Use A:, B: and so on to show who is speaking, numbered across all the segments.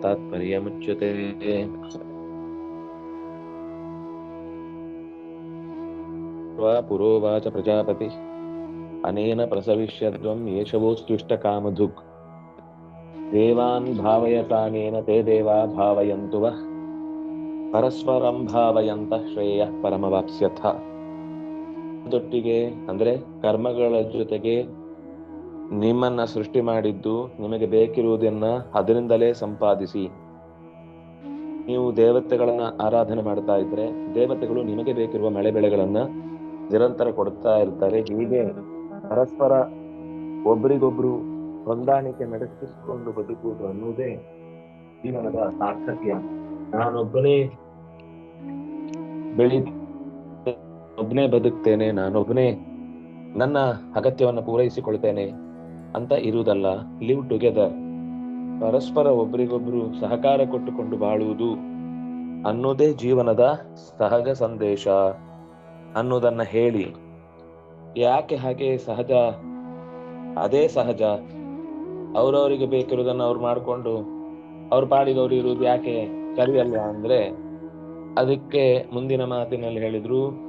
A: ತಾತ್ಪರ್ಯ ಮುಚ್ಯತೆ ಪುರೋವಾಚ ಪ್ರಜಾಪತಿ. ಅನೇನ ಪ್ರಸವಿಷ್ಯದ್ವಂ ಯೇಷವೋಸ್ತುಷ್ಟ ಕಾಮಧುಕ್ ದೇವಾನ್ ಭಾವಯತಾನೇನ ತೇ ದೇವಾ ಭಾವಯಂತು ವಃ ಪರಸ್ಪರಂ ಭಾವಯಂತ ಶ್ರೇಯ ಪರಮವಾಪ್ಸ್ಯಥ ದೊಟ್ಟಿಗೆ ಅಂದ್ರೆ ಕರ್ಮಗಳ ಜೊತೆಗೆ ನಿಮ್ಮನ್ನ ಸೃಷ್ಟಿ ಮಾಡಿದ್ದು ನಿಮಗೆ ಬೇಕಿರುವುದನ್ನ ಅದರಿಂದಲೇ ಸಂಪಾದಿಸಿ. ನೀವು ದೇವತೆಗಳನ್ನ ಆರಾಧನೆ ಮಾಡ್ತಾ ಇದ್ರೆ ದೇವತೆಗಳು ನಿಮಗೆ ಬೇಕಿರುವ ಮಳೆ ಬೆಳೆಗಳನ್ನ ನಿರಂತರ ಕೊಡ್ತಾ ಇರ್ತಾರೆ. ಹೀಗೆ ಪರಸ್ಪರ ಒಬ್ರಿಗೊಬ್ರು ಹೊಂದಾಣಿಕೆ ನಡೆಸಿಕೊಂಡು ಬದುಕುವುದು ಅನ್ನುವುದೇ ಜೀವನದ ಸಾರ್ಥಕ್ಯ. ನಾನೊಬ್ಬನೇ ಬೆಳಿ ಒಬ್ಬನೇ ಬದುಕ್ತೇನೆ ನಾನೊಬ್ಬನೇ ನನ್ನ ಅಗತ್ಯವನ್ನು ಪೂರೈಸಿಕೊಳ್ತೇನೆ. ಅಂತ ಇರುವುದಲ್ಲ ಲಿವ್ ಟುಗೆದರ್ ಪರಸ್ಪರ ಒಬ್ಬರಿಗೊಬ್ಬರು ಸಹಕಾರ ಕೊಟ್ಟುಕೊಂಡು ಬಾಳುವುದು ಅನ್ನೋದೇ ಜೀವನದ ಸಹಜ ಸಂದೇಶ ಅನ್ನೋದನ್ನ ಹೇಳಿ. ಯಾಕೆ ಹಾಗೆ ಸಹಜ? ಅದೇ ಸಹಜ. ಅವರವರಿಗೆ ಬೇಕಿರೋದನ್ನ ಅವ್ರು ಮಾಡಿಕೊಂಡು ಅವ್ರ ಪಾಡಿಗೆ ಅವ್ರು ಇರುವುದು ಯಾಕೆ? ಸರಿಯಲ್ಲ ಅಂದ್ರೆ ಅದಕ್ಕೆ ಮುಂದಿನ ಮಾತಿನಲ್ಲಿ ಹೇಳಿದ್ರು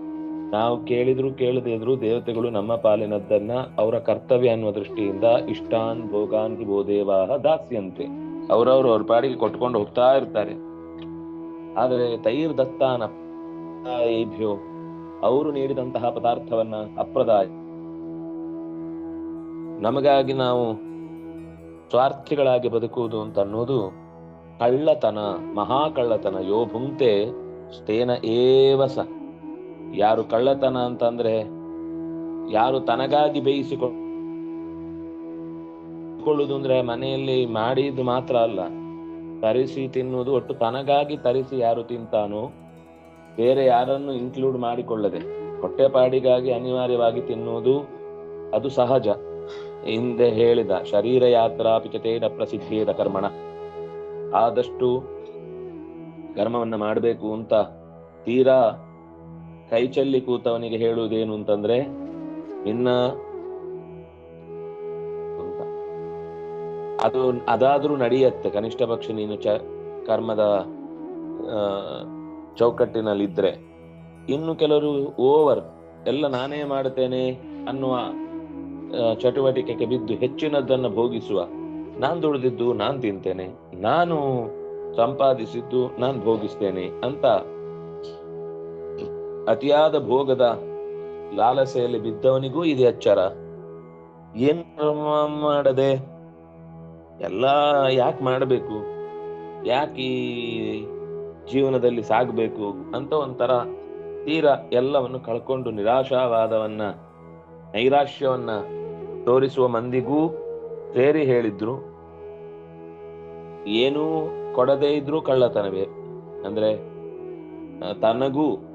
A: ನಾವು ಕೇಳಿದ್ರು ಕೇಳದೇ ಇದ್ರು ದೇವತೆಗಳು ನಮ್ಮ ಪಾಲಿನದ್ದನ್ನ ಅವರ ಕರ್ತವ್ಯ ಅನ್ನುವ ದೃಷ್ಟಿಯಿಂದ ಇಷ್ಟಾನ್ ಭೋಗಾನ್ ಹಿ ದೇವಾಹ ದಾಸ್ಯಂತೆ. ಅವರವರು ಅವ್ರ ಪಾಡಿಗೆ ಕೊಟ್ಕೊಂಡು ಹೋಗ್ತಾ ಇರ್ತಾರೆ. ಆದರೆ ತೈರ್ ದತ್ತಾನ ಏಭ್ಯೋ, ಅವರು ನೀಡಿದಂತಹ ಪದಾರ್ಥವನ್ನ ಅಪ್ರದಾಯ. ನಮಗಾಗಿ ನಾವು ಸ್ವಾರ್ಥಿಗಳಾಗಿ ಬದುಕುವುದು ಅಂತ ಅನ್ನೋದು ಕಳ್ಳತನ ಮಹಾ ಕಳ್ಳತನ ಯೋ ಭುಂಕ್ತೆ ಸ್ತೇನ ಏವಸ ಯಾರು ಕಳ್ಳತನ ಅಂತಂದ್ರೆ, ಯಾರು ತನಗಾಗಿ ಬೇಯಿಸಿಕೊಳ್ಳುವುದು ಅಂದ್ರೆ ಮನೆಯಲ್ಲಿ ಮಾಡಿದ್ದು ಮಾತ್ರ ಅಲ್ಲ. ತರಿಸಿ ತಿನ್ನುವುದು ಒಟ್ಟು ತನಗಾಗಿ ತರಿಸಿ ಯಾರು ತಿಂತಾನೋ, ಬೇರೆ ಯಾರನ್ನು ಇನ್ಕ್ಲೂಡ್ ಮಾಡಿಕೊಳ್ಳದೆ. ಹೊಟ್ಟೆಪಾಡಿಗಾಗಿ ಅನಿವಾರ್ಯವಾಗಿ ತಿನ್ನುವುದು ಅದು ಸಹಜ. ಹಿಂದೆ ಹೇಳಿದ ಶರೀರ ಯಾತ್ರಾ ಪಿಚತೇನ ಪ್ರಸಿದ್ಧೇದ ಕರ್ಮಣ. ಆದಷ್ಟು ಕರ್ಮವನ್ನ ಮಾಡಬೇಕು ಅಂತ ತೀರಾ ಕೈ ಚೆಲ್ಲಿ ಕೂತವನಿಗೆ ಹೇಳುವುದೇನು ಅಂತಂದ್ರೆ ಇನ್ನ ಅದು ಅದಾದ್ರೂ ನಡೆಯತ್ತೆ. ಕನಿಷ್ಠ ಪಕ್ಷ ನೀನು ಚ, ಕರ್ಮದ ಚೌಕಟ್ಟಿನಲ್ಲಿದ್ರೆ. ಇನ್ನು ಕೆಲವರು ಓವರ್. ಎಲ್ಲ ನಾನೇ ಮಾಡುತ್ತೇನೆ ಅನ್ನುವ ಚಟುವಟಿಕೆಗೆ ಬಿದ್ದು ಹೆಚ್ಚಿನದನ್ನು ಭೋಗಿಸುವ. ನಾನ್ ದುಡಿದಿದ್ದು ನಾನ್ ತಿಂತೇನೆ. ನಾನು ಸಂಪಾದಿಸಿದ್ದು ನಾನ್ ಭೋಗಿಸ್ತೇನೆ ಅಂತ ಅತಿಯಾದ ಭೋಗದ ಲಾಲಸೆಯಲ್ಲಿ ಬಿದ್ದವನಿಗೂ ಇದೆ ಎಚ್ಚರ. ಏನ್ ಮಾಡದೆ? ಎಲ್ಲ ಯಾಕೆ ಮಾಡಬೇಕು? ಯಾಕೆ ಈ ಜೀವನದಲ್ಲಿ ಸಾಗಬೇಕು? ಅಂತ ಒಂಥರ ತೀರ ಎಲ್ಲವನ್ನು ಕಳ್ಕೊಂಡು ನಿರಾಶಾವಾದವನ್ನ, ನೈರಾಶ್ಯವನ್ನ ತೋರಿಸುವ ಮಂದಿಗೂ ಸೇರಿ ಹೇಳಿದ್ರು. ಏನೂ ಕೊಡದೇ ಇದ್ರೂ ಕಳ್ಳತನವೇ. ಅಂದ್ರೆ, ತನಗೂ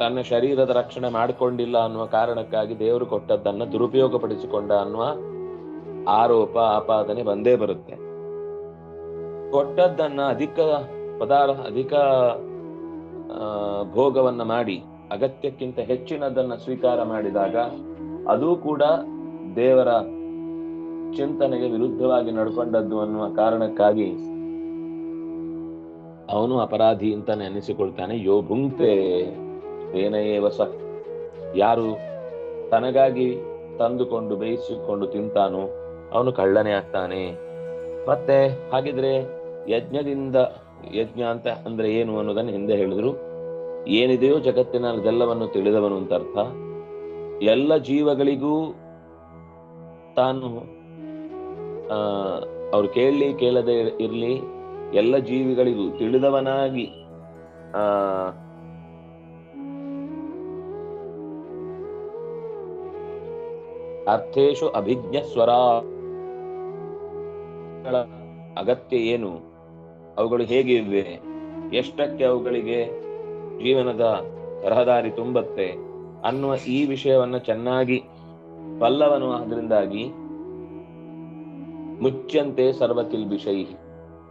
A: ತನ್ನ ಶರೀರದ ರಕ್ಷಣೆ ಮಾಡಿಕೊಂಡಿಲ್ಲ ಅನ್ನುವ ಕಾರಣಕ್ಕಾಗಿ ದೇವರು ಕೊಟ್ಟದ್ದನ್ನ ದುರುಪಯೋಗಪಡಿಸಿಕೊಂಡ ಅನ್ನುವ ಆರೋಪ ಆಪಾದನೆ ಬಂದೇ ಬರುತ್ತೆ. ಕೊಟ್ಟದ್ದನ್ನ ಅಧಿಕ ಪದಾರ್ಥ, ಅಧಿಕ ಭೋಗವನ್ನ ಮಾಡಿ, ಅಗತ್ಯಕ್ಕಿಂತ ಹೆಚ್ಚಿನದನ್ನ ಸ್ವೀಕಾರ ಮಾಡಿದಾಗ ಅದು ಕೂಡ ದೇವರ ಚಿಂತನೆಗೆ ವಿರುದ್ಧವಾಗಿ ನಡ್ಕೊಂಡದ್ದು ಅನ್ನುವ ಕಾರಣಕ್ಕಾಗಿ ಅವನು ಅಪರಾಧಿ ಅಂತಾನೆ ಅನಿಸಿಕೊಳ್ತಾನೆ. ಯೋ ಭುಂಕ್ತೆ ಏನೇವ ವಸ. ಯಾರು ತನಗಾಗಿ ತಂದುಕೊಂಡು ಬೇಯಿಸಿಕೊಂಡು ತಿಂತಾನೋ ಅವನು ಕಳ್ಳನೇ ಆಗ್ತಾನೆ. ಮತ್ತೆ ಹಾಗಿದ್ರೆ ಯಜ್ಞದಿಂದ ಯಜ್ಞ ಅಂತ ಅಂದ್ರೆ ಏನು ಅನ್ನೋದನ್ನು ಹಿಂದೆ ಹೇಳಿದ್ರು. ಏನಿದೆಯೋ ಜಗತ್ತಿನ ಅದೆಲ್ಲವನ್ನು ತಿಳಿದವನು ಅಂತ ಅರ್ಥ. ಎಲ್ಲ ಜೀವಗಳಿಗೂ ತಾನು ಅವ್ರು ಕೇಳಲಿ ಕೇಳದೆ ಇರಲಿ, ಎಲ್ಲ ಜೀವಿಗಳಿಗೂ ತಿಳಿದವನಾಗಿ, ಆ ಅರ್ಥೇಶು ಅಭಿಜ್ಞ ಸ್ವರ. ಅಗತ್ಯ ಏನು? ಅವುಗಳು ಹೇಗಿವೆ ಎಷ್ಟಕ್ಕೆ ಅವುಗಳಿಗೆ ಜೀವನದ ರಹದಾರಿ ತುಂಬತ್ತೆ? ಅನ್ನುವ ಈ ವಿಷಯವನ್ನ ಚೆನ್ನಾಗಿ ಬಲ್ಲವನು ಅದರಿಂದಾಗಿ ಮುಚ್ಚಂತೆ ಸರ್ವತಿಲ್ ವಿಷಯ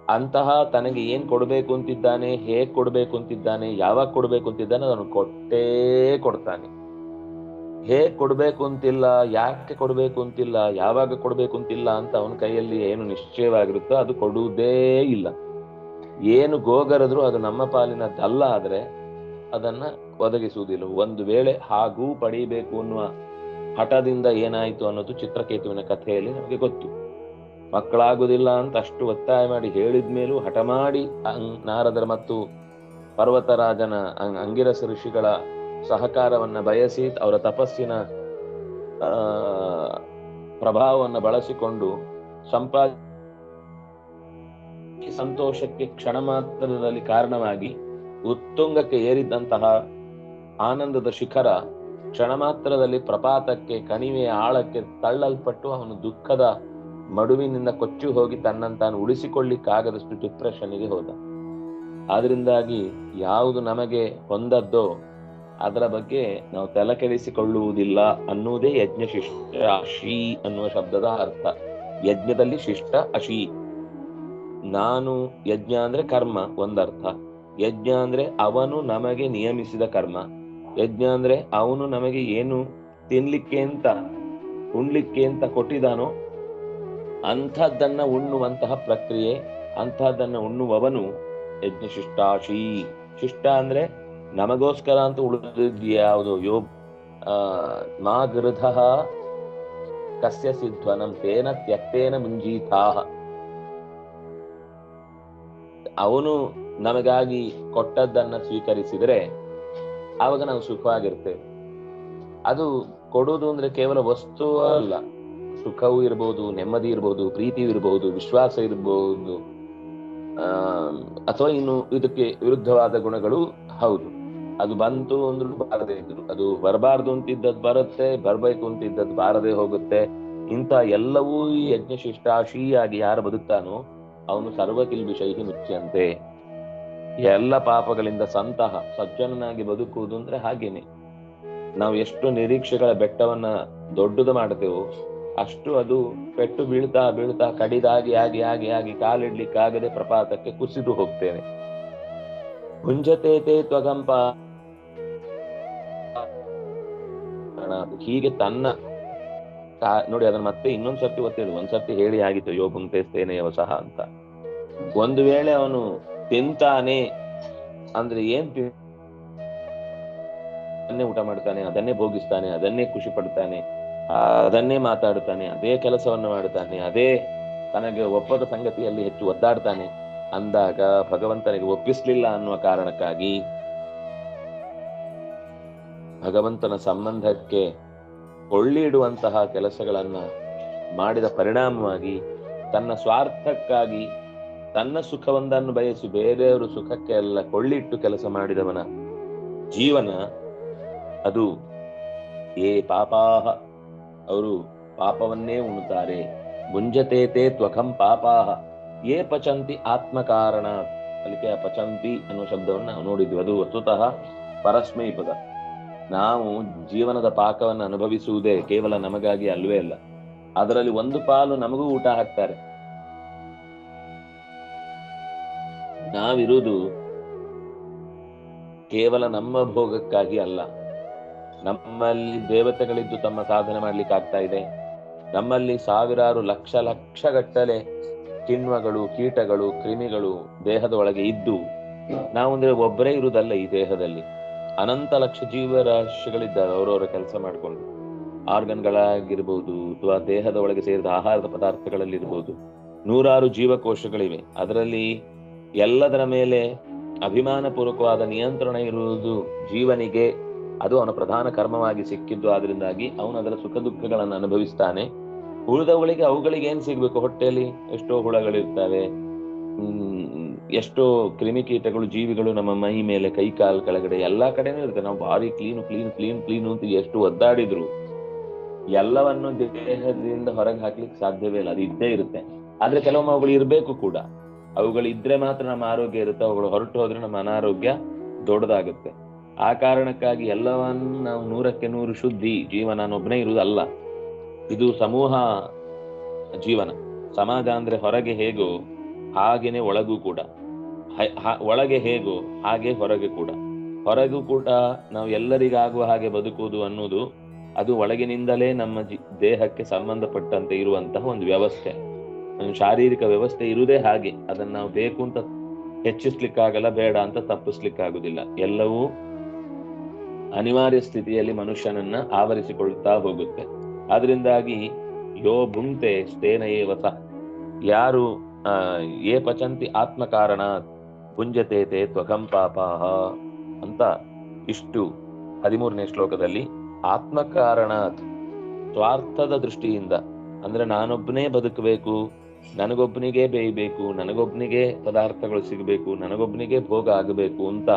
A: ಅಂತಹ ತನಗೆ ಏನ್ ಕೊಡ್ಬೇಕು ಅಂತಿದ್ದಾನೆ, ಹೇಗ್ ಕೊಡ್ಬೇಕು ಅಂತಿದ್ದಾನೆ, ಯಾವಾಗ ಕೊಡ್ಬೇಕು ಅಂತಿದ್ದಾನೆ ಅದನ್ನು ಕೊಟ್ಟೇ ಕೊಡ್ತಾನೆ. ಹೇಗ್ ಕೊಡ್ಬೇಕು ಅಂತಿಲ್ಲ, ಯಾಕೆ ಕೊಡ್ಬೇಕು ಅಂತಿಲ್ಲ, ಯಾವಾಗ ಕೊಡ್ಬೇಕು ಅಂತಿಲ್ಲ ಅಂತ ಅವನ ಕೈಯಲ್ಲಿ ಏನು ನಿಶ್ಚಯವಾಗಿರುತ್ತೋ ಅದು ಕೊಡುವುದೇ ಇಲ್ಲ. ಏನು ಗೋಗರದ್ರು ಅದು ನಮ್ಮ ಪಾಲಿನದ್ದಲ್ಲ ಆದ್ರೆ ಅದನ್ನ ಒದಗಿಸುವುದಿಲ್ಲ. ಒಂದು ವೇಳೆ ಹಾಗೂ ಪಡೀಬೇಕು ಅನ್ನುವ ಹಠದಿಂದ ಏನಾಯಿತು ಅನ್ನೋದು ಚಿತ್ರಕೇತುವಿನ ಕಥೆಯಲ್ಲಿ ನಮಗೆ ಗೊತ್ತು. ಮಕ್ಕಳಾಗುವುದಿಲ್ಲ ಅಂತ ಅಷ್ಟು ಒತ್ತಾಯ ಮಾಡಿ ಹೇಳಿದ ಮೇಲೂ ಹಠ ಮಾಡಿ ನಾರದರ ಮತ್ತು ಪರ್ವತರಾಜನ ಅಂಗಿರಸ ಋಷಿಗಳ ಸಹಕಾರವನ್ನ ಬಯಸಿ ಅವರ ತಪಸ್ಸಿನ ಪ್ರಭಾವವನ್ನು ಬಳಸಿಕೊಂಡು ಸಂಪಾದ, ಸಂತೋಷಕ್ಕೆ ಕ್ಷಣ ಮಾತ್ರದಲ್ಲಿ ಕಾರಣವಾಗಿ ಉತ್ತುಂಗಕ್ಕೆ ಏರಿದ್ದಂತಹ ಆನಂದದ ಶಿಖರ ಕ್ಷಣ ಮಾತ್ರದಲ್ಲಿ ಪ್ರಪಾತಕ್ಕೆ, ಕಣಿವೆಯ ಆಳಕ್ಕೆ ತಳ್ಳಲ್ಪಟ್ಟು ಅವನು ದುಃಖದ ಮಡುವಿನಿಂದ ಕೊಚ್ಚಿ ಹೋಗಿ ತನ್ನನ್ನು ತಾನು ಉಳಿಸಿಕೊಳ್ಳಿಕ್ಕಾಗದಷ್ಟು ಡಿಪ್ರೆಷನ್ಗೆ ಹೋದ. ಆದ್ರಿಂದಾಗಿ ಯಾವುದು ನಮಗೆ ಹೊಂದದ್ದೋ ಅದರ ಬಗ್ಗೆ ನಾವು ತಲೆ ಕೆಡಿಸಿಕೊಳ್ಳುವುದಿಲ್ಲ ಅನ್ನುವುದೇ ಯಜ್ಞ ಶಿಷ್ಟ ಅಶಿ ಅನ್ನುವ ಶಬ್ದದ ಅರ್ಥ. ಯಜ್ಞದಲ್ಲಿ ಶಿಷ್ಟ ಅಶಿ. ನಾನು ಯಜ್ಞ ಅಂದ್ರೆ ಕರ್ಮ ಒಂದರ್ಥ. ಯಜ್ಞ ಅಂದ್ರೆ ಅವನು ನಮಗೆ ನಿಯಮಿಸಿದ ಕರ್ಮ. ಯಜ್ಞ ಅಂದ್ರೆ ಅವನು ನಮಗೆ ಏನು ತಿನ್ಲಿಕ್ಕೆ ಅಂತ, ಉಣ್ಲಿಕ್ಕೆ ಅಂತ ಕೊಟ್ಟಿದಾನೋ ಅಂಥದ್ದನ್ನ ಉಣ್ಣುವಂತಹ ಪ್ರಕ್ರಿಯೆ, ಅಂಥದ್ದನ್ನ ಉಣ್ಣುವವನು ಯಜ್ಞ ಶಿಷ್ಟಾಶಿ. ಶಿಷ್ಟ ಅಂದ್ರೆ ನಮಗೋಸ್ಕರ ಅಂತ ಉಳಿದಿದ್ದು ಯಾವುದು ಯೋ ಮಾ ಗೃಧ ಕಸ್ಯ ಸಿದ್ಧನಂ ತೇನ ತ್ಯಕ್ತೇನ ಮುಂಜೀತಾ. ಅವನು ನಮಗಾಗಿ ಕೊಟ್ಟದ್ದನ್ನ ಸ್ವೀಕರಿಸಿದರೆ ಆವಾಗ ನಾವು ಸುಖವಾಗಿರ್ತೇವೆ. ಅದು ಕೊಡೋದು ಅಂದ್ರೆ ಕೇವಲ ವಸ್ತು ಅಲ್ಲ. ಸುಖವೂ ಇರ್ಬೋದು, ನೆಮ್ಮದಿ ಇರ್ಬೋದು ಪ್ರೀತಿ ಇರ್ಬೋದು, ವಿಶ್ವಾಸ ಇರ್ಬೋದು. ಅಥವಾ ಇನ್ನು ಇದಕ್ಕೆ ವಿರುದ್ಧವಾದ ಗುಣಗಳು ಹೌದು. ಅದು ಬಂತು ಅಂದ್ರು ಬಾರದೆ ಇದ್ರು. ಅದು ಬರಬಾರ್ದು ಅಂತಿದ್ದದ್ ಬರುತ್ತೆ, ಬರ್ಬೇಕು ಅಂತಿದ್ದದ್ ಬಾರದೆ ಹೋಗುತ್ತೆ. ಇಂತ ಎಲ್ಲವೂ ಈ ಯಜ್ಞಶಿಷ್ಟಾಶಿಯಾಗಿ ಯಾರು ಬದುಕ್ತಾನೋ ಅವನು ಸರ್ವಕಿಲ್ಬಿಷೈಹಿ ಮುಚ್ಚಂತೆ ಎಲ್ಲ ಪಾಪಗಳಿಂದ ಸಂತಹ, ಸಜ್ಜನನಾಗಿ ಬದುಕುವುದು ಅಂದ್ರೆ ಹಾಗೇನೆ. ನಾವು ಎಷ್ಟು ನಿರೀಕ್ಷೆಗಳ ಬೆಟ್ಟವನ್ನ ದೊಡ್ಡದು ಮಾಡ್ತೇವೋ ಅಷ್ಟು ಅದು ಪೆಟ್ಟು ಬೀಳ್ತಾ ಬೀಳ್ತಾ ಕಡಿದಾಗಿ ಆಗಿ ಆಗಿ ಆಗಿ ಕಾಲಿಡ್ಲಿಕ್ಕಾಗದೆ ಪ್ರಪಾತಕ್ಕೆ ಕುಸಿದು ಹೋಗ್ತೇವೆ ಮುಂಜತೇತೆ ತ್ವಗಂಪ ಹೀಗೆ ತನ್ನ ನೋಡಿ ಅದನ್ನ ಮತ್ತೆ ಇನ್ನೊಂದ್ ಸರ್ತಿ ಒತ್ತೇಳಿ ಒಂದ್ ಸರ್ತಿ ಹೇಳಿ ಆಗಿತ್ತು ಯೋ ಭುಂಕ್ತೇಸ್ತೇನೆ ಸಹ ಅಂತ. ಒಂದು ವೇಳೆ ಅವನು ತಿಂತಾನೆ ಅಂದ್ರೆ ಏನ್ ಅದನ್ನೇ ಊಟ ಮಾಡ್ತಾನೆ, ಅದನ್ನೇ ಭೋಗಿಸ್ತಾನೆ, ಅದನ್ನೇ ಖುಷಿ ಪಡ್ತಾನೆ ಅದನ್ನೇ ಮಾತಾಡ್ತಾನೆ, ಅದೇ ಕೆಲಸವನ್ನು ಮಾಡ್ತಾನೆ, ಅದೇ ತನಗೆ ಒಪ್ಪದ ಸಂಗತಿಯಲ್ಲಿ ಹೆಚ್ಚು ಒದ್ದಾಡ್ತಾನೆ. ಅಂದಾಗ ಭಗವಂತನಿಗೆ ಒಪ್ಪಿಸ್ಲಿಲ್ಲ ಅನ್ನುವ ಕಾರಣಕ್ಕಾಗಿ ಭಗವಂತನ ಸಂಬಂಧಕ್ಕೆ ಕೊಳ್ಳಿಡುವಂತಹ ಕೆಲಸಗಳನ್ನ ಮಾಡಿದ ಪರಿಣಾಮವಾಗಿ ತನ್ನ ಸ್ವಾರ್ಥಕ್ಕಾಗಿ ತನ್ನ ಸುಖವೊಂದನ್ನು ಬಯಸಿ ಬೇರೆಯವರು ಸುಖಕ್ಕೆ ಎಲ್ಲ ಕೊಳ್ಳಿಟ್ಟು ಕೆಲಸ ಮಾಡಿದವನ ಜೀವನ ಅದು ಏ ಪಾಪಾಹ. ಅವರು ಪಾಪವನ್ನೇ ಉಣ್ತಾರೆ ತೇ ತ್ವಕಂ ಪಾಪಾಹ. ಏ ಪಚಂತಿ ಆತ್ಮಕಾರಣ. ಕಾರಣ ಆ ಪಚಂತಿ ಅನ್ನುವ ಶಬ್ದವನ್ನು ನೋಡಿದ್ವಿ. ಅದು ವಸ್ತುತಃ ಪರಸ್ಮೈ ಪದ ನಾವು ಜೀವನದ ಪಾಕವನ್ನು ಅನುಭವಿಸುವುದೇ ಕೇವಲ ನಮಗಾಗಿ ಅಲ್ವೇ ಅಲ್ಲ. ಅದರಲ್ಲಿ ಒಂದು ಪಾಲು ನಮಗೂ ಊಟ ಹಾಕ್ತಾರೆ. ನಾವಿರುವುದು ಕೇವಲ ನಮ್ಮ ಭೋಗಕ್ಕಾಗಿ ಅಲ್ಲ. ನಮ್ಮಲ್ಲಿ ದೇವತೆಗಳಿದ್ದು ತಮ್ಮ ಸಾಧನೆ ಮಾಡ್ಲಿಕ್ಕೆ ಆಗ್ತಾ ಇದೆ. ನಮ್ಮಲ್ಲಿ ಸಾವಿರಾರು ಲಕ್ಷ ಲಕ್ಷ ಗಟ್ಟಲೆ ಕಿಣ್ವಗಳು, ಕೀಟಗಳು, ಕ್ರಿಮಿಗಳು ದೇಹದ ಒಳಗೆ ಇದ್ದು, ನಾವು ಅಂದ್ರೆ ಒಬ್ಬರೇ ಇರುವುದಲ್ಲ ಈ ದೇಹದಲ್ಲಿ. ಅನಂತ ಲಕ್ಷ ಜೀವರಾಶಿಗಳಿದ್ದಾರೆ, ಅವರವರ ಕೆಲಸ ಮಾಡಿಕೊಂಡು. ಆರ್ಗನ್ಗಳಾಗಿರ್ಬೋದು, ಅಥವಾ ದೇಹದ ಒಳಗೆ ಸೇರಿದ ಆಹಾರದ ಪದಾರ್ಥಗಳಲ್ಲಿರ್ಬೋದು, ನೂರಾರು ಜೀವಕೋಶಗಳಿವೆ. ಅದರಲ್ಲಿ ಎಲ್ಲದರ ಮೇಲೆ ಅಭಿಮಾನ ಪೂರ್ವಕವಾದ ನಿಯಂತ್ರಣ ಇರುವುದು ಜೀವನಿಗೆ, ಅದು ಅವನ ಪ್ರಧಾನ ಕರ್ಮವಾಗಿ ಸಿಕ್ಕಿದ್ದು. ಆದ್ರಿಂದಾಗಿ ಅವನು ಅದರ ಸುಖ ದುಃಖಗಳನ್ನು ಅನುಭವಿಸ್ತಾನೆ. ಉಳಿದವುಗಳಿಗೆ ಅವುಗಳಿಗೆ ಏನ್ ಸಿಗ್ಬೇಕು? ಹೊಟ್ಟೆಯಲ್ಲಿ ಎಷ್ಟೋ ಹುಳಗಳಿರ್ತವೆ. ಹ್ಮ್ ಎಷ್ಟೋ ಕ್ರಿಮಿಕೀಟಗಳು ಜೀವಿಗಳು ನಮ್ಮ ಮೈ ಮೇಲೆ, ಕೈ ಕಾಲ್ ಕೆಳಗಡೆ ಎಲ್ಲಾ ಕಡೆನೂ ಇರುತ್ತೆ. ನಾವು ಭಾರಿ ಕ್ಲೀನ್ ಕ್ಲೀನ್ ಕ್ಲೀನ್ ಕ್ಲೀನ್ ಅಂತ ಎಷ್ಟು ಒದ್ದಾಡಿದ್ರು. ಎಲ್ಲವನ್ನು ದೇಹದಿಂದ ಹೊರಗೆ ಹಾಕ್ಲಿಕ್ಕೆ ಸಾಧ್ಯವೇ ಇಲ್ಲ. ಅದು ಇದ್ದೇ ಇರುತ್ತೆ. ಆದ್ರೆ ಕೆಲವೊಮ್ಮೆ ಅವುಗಳು ಇರಬೇಕು ಕೂಡ. ಅವುಗಳು ಇದ್ರೆ ಮಾತ್ರ ನಮ್ಮ ಆರೋಗ್ಯ ಇರುತ್ತೆ. ಅವುಗಳು ಹೊರಟು ಹೋದ್ರೆ ನಮ್ಮ ಅನಾರೋಗ್ಯ ದೊಡ್ಡದಾಗುತ್ತೆ. ಆ ಕಾರಣಕ್ಕಾಗಿ ಎಲ್ಲವನ್ನು ನಾವು ನೂರಕ್ಕೆ ನೂರು ಶುದ್ಧಿ ಜೀವನ ನಾನೊಬ್ಬನೇ ಇರುವುದಲ್ಲ. ಇದು ಸಮೂಹ ಜೀವನ. ಸಮಾಜ ಅಂದ್ರೆ ಹೊರಗೆ ಹೇಗೋ ಹಾಗೇನೆ ಒಳಗೂ ಕೂಡ. ಒಳಗೆ ಹೇಗೋ ಹಾಗೆ ಹೊರಗೆ ಕೂಡ. ಹೊರಗೂ ಕೂಡ ನಾವು ಎಲ್ಲರಿಗಾಗುವ ಹಾಗೆ ಬದುಕುವುದು ಅನ್ನೋದು ಅದು ಒಳಗಿನಿಂದಲೇ ನಮ್ಮ ದೇಹಕ್ಕೆ ಸಂಬಂಧಪಟ್ಟಂತೆ ಇರುವಂತಹ ಒಂದು ವ್ಯವಸ್ಥೆ. ಒಂದು ಶಾರೀರಿಕ ವ್ಯವಸ್ಥೆ ಇರುವುದೇ ಹಾಗೆ. ಅದನ್ನ ನಾವು ಬೇಕು ಅಂತ ಹೆಚ್ಚಿಸ್ಲಿಕ್ಕಾಗಲ್ಲ, ಬೇಡ ಅಂತ ತಪ್ಪಿಸ್ಲಿಕ್ಕಾಗುದಿಲ್ಲ ಎಲ್ಲವೂ ಅನಿವಾರ್ಯ ಸ್ಥಿತಿಯಲ್ಲಿ ಮನುಷ್ಯನನ್ನ ಆವರಿಸಿಕೊಳ್ಳುತ್ತಾ ಹೋಗುತ್ತೆ. ಅದರಿಂದಾಗಿ ಯೋ ಭುಂಕ್ತೆ ಸ್ಥೇನ ವಸ ಯಾರು ಏ ಪಚಂತಿ ಆತ್ಮ ಕಾರಣ ಪುಂಜತೆ ತೇ ತ್ವಕಂ ಪಾಪಾಹ ಅಂತ ಇಷ್ಟು ಹದಿಮೂರನೇ ಶ್ಲೋಕದಲ್ಲಿ ಆತ್ಮ ಕಾರಣಾತ್ ಸ್ವಾರ್ಥದ ದೃಷ್ಟಿಯಿಂದ. ಅಂದ್ರೆ ನಾನೊಬ್ಬನೇ ಬದುಕಬೇಕು ನನಗೊಬ್ಬನಿಗೆ ಬೇಯಬೇಕು ನನಗೊಬ್ಬನಿಗೆ ಪದಾರ್ಥಗಳು ಸಿಗಬೇಕು ನನಗೊಬ್ಬನಿಗೆ ಭೋಗ ಆಗಬೇಕು ಅಂತ